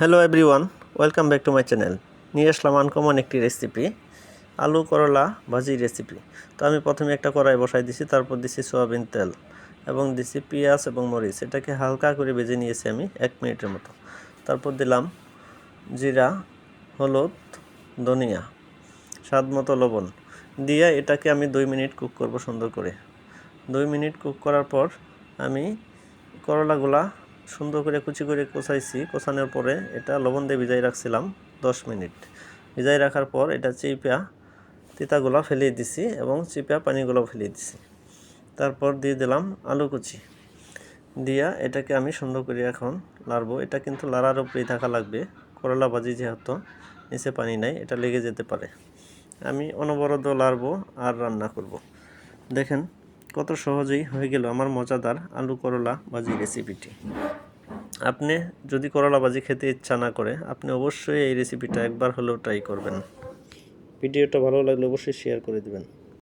Hello everyone welcome back to my channel নিয়ে আসলাম uncommon একটি রেসিপি আলু করলা ভাজি রেসিপি তো আমি প্রথমে একটা কড়াই বসাই দিছি, তারপর দিছি সোয়াবিন তেল এবং দিছি পেঁয়াজ এবং মরিচ। এটাকে হালকা করে ভেজে নিয়েছি আমি এক মিনিটের মতো। তারপর দিলাম জিরা, হলুদ, ধনিয়া, স্বাদ মতো লবণ। দিয়ে এটাকে আমি দুই মিনিট কুক করব সুন্দর করে। দুই মিনিট কুক করার পর আমি করলাগুলা সুন্দর করে কুচি করে কোচাইছি কোচানোর পরে এটা লবণ দিয়ে ভিজাই রাখছিলাম দশ মিনিট। ভিজাই রাখার পর এটা চিপা তিতাগুলা ফেলিয়ে দিছি এবং চিপা পানিগুলো ফেলিয়ে দিছি। তারপর দিয়ে দিলাম আলু কুচি। দিয়া এটাকে আমি সুন্দর করে এখন লাড়বো এটা কিন্তু লাড়ার উপরেই থাকা লাগবে। করলা ভাজি যেহেতু, নিচে পানি নাই, এটা লেগে যেতে পারে। আমি অনবরত লাড়বো আর রান্না করব। দেখেন কত সহজেই হয়ে গেল আমার মজাদার আলু করলা ভাজি রেসিপিটি আপনি যদি করলা ভাজি খেতে ইচ্ছা না করে, আপনি অবশ্যই এই রেসিপিটা একবার হলেও ট্রাই করবেন। ভিডিওটা ভালো লাগলে অবশ্যই শেয়ার করে দিবেন।